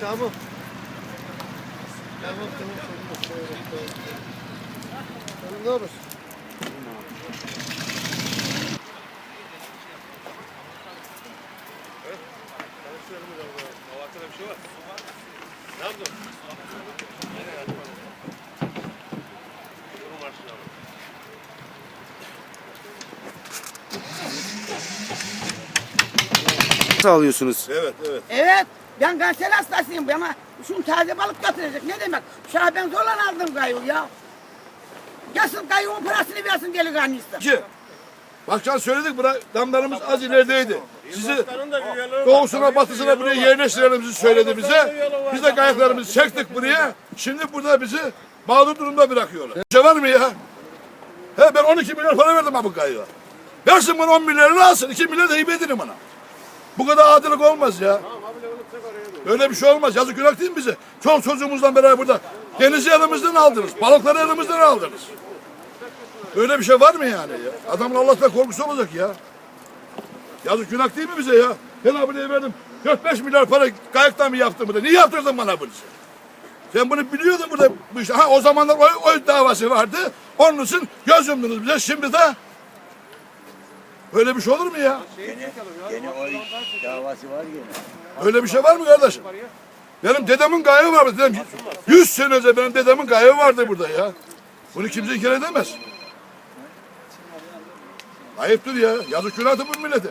Tamam. Tamam tamam tamam. tamam, tamam. Tamam, Ne olur? Sağlıyorsunuz. Evet evet. Evet. Ben kanser hastasıyım ama şunu taze balık götürecek. Ne demek? Şah ben zorla aldım kayığı ya. Gelsin kayığın parasını versin delikanlısı. İki. Başkan söyledik bura damlarımız az ilerideydi. Sizi doğusuna batısına buraya yerleştirelim söyledi bize. Biz de kayaklarımızı çektik buraya. Şimdi burada bizi mağdur durumda bırakıyorlar. Bir şey var mı ya? He ben 12 milyon para verdim ha bu kayığa. Versin bana 10 milyarını alsın. 2 milyar da hibe ederim bana. Bu kadar adilik olmaz ya. Öyle bir şey olmaz. Yazık günah değil mi bize? Çok çocuğumuzdan beraber burada. Denizi elimizden aldınız. Balıkları elimizden aldınız. Öyle bir şey var mı yani ya? Adamın Allah'tan korkusu olacak ya. Yazık günah değil mi bize ya? Abiye verdim. 4-5 milyar para kayıktan mı yaptın burada? Niye yaptırdın bana bunu? Sen bunu biliyordun burada. Bu işte. Ha o zamanlar oy, oy davası vardı. Onun için göz yumdunuz bize. Şimdi de Öyle bir şey olur mu ya? Gene o iş davası var gene. Öyle bir şey var mı kardeşim? Benim dedemin kayığı vardı. Dedem 100 sene önce benim dedemin kayığı vardı burada ya. Bunu kimse inkar edemez. Ayıptır ya. Yazık günahtır bu millete.